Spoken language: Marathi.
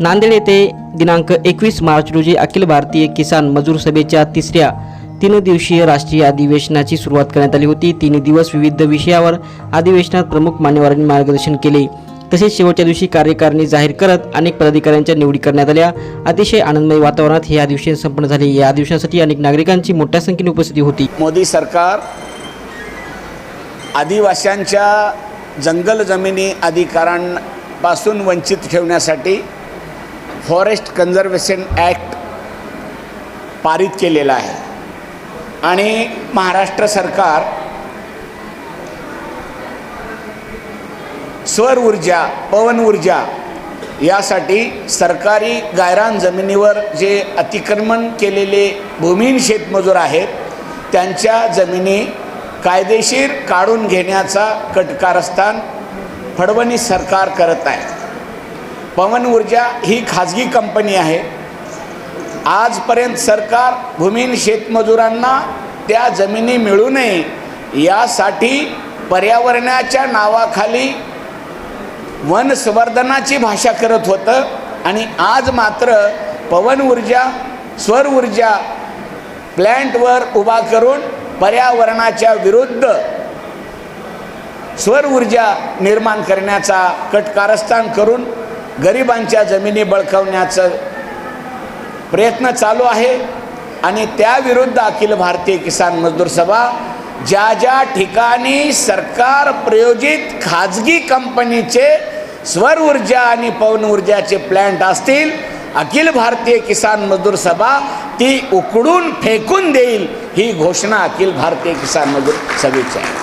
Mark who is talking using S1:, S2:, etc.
S1: नांदेड येथे दिनांक एकवीस मार्च रोजी अखिल भारतीय किसान मजूर सभेच्या तिसऱ्या तीन दिवसीय राष्ट्रीय अधिवेशनाची सुरुवात करण्यात आली होती. तीन दिवस विविध विषयावर अधिवेशनात प्रमुख मान्यवरांनी मार्गदर्शन केले. तसेच शेवटच्या दिवशी कार्यकारिणी जाहीर करत अनेक पदाधिकाऱ्यांच्या निवडी करण्यात आल्या. अतिशय आनंदमय वातावरणात हे अधिवेशन संपन्न झाले. या अधिवेशनासाठी अनेक नागरिकांची मोठ्या संख्येने उपस्थिती होती.
S2: मोदी सरकार आदिवासींच्या जंगल जमिनी अधिकारांपासून वंचित ठेवण्यासाठी फॉरेस्ट कन्झर्वेशन ॲक्ट पारित केलेला आहे. आणि महाराष्ट्र सरकार सौर ऊर्जा पवन ऊर्जा यासाठी सरकारी गायरान जमिनीवर जे अतिक्रमण केलेले भूमिहीन शेतमजूर आहेत त्यांच्या जमिनी कायदेशीर काढून घेण्याचा कटकारस्थान फडणवीस सरकार करत आहे. पवन ऊर्जा ही खाजगी कंपनी आहे. आजपर्यंत सरकार भूमीन शेतमजुरांना त्या जमिनी मिळू नये यासाठी पर्यावरणाच्या नावाखाली वन संवर्धनाची भाषा करत होतं आणि आज मात्र पवन ऊर्जा स्वर ऊर्जा प्लॅन्टवर उभा करून पर्यावरणाच्या विरुद्ध स्वर ऊर्जा निर्माण करण्याचा कटकारस्थान करून गरिबांच्या जमिनी बळकावण्याचं प्रयत्न चालू आहे. आणि त्याविरुद्ध अखिल भारतीय किसान मजदूर सभा ज्या ज्या ठिकाणी सरकार प्रयोजित खाजगी कंपनीचे स्वर ऊर्जा आणि पवन ऊर्जाचे प्लॅन्ट असतील अखिल भारतीय किसान मजदूर सभा ती उकडून फेकून देईल ही घोषणा अखिल भारतीय किसान मजदूर सभेची आहे.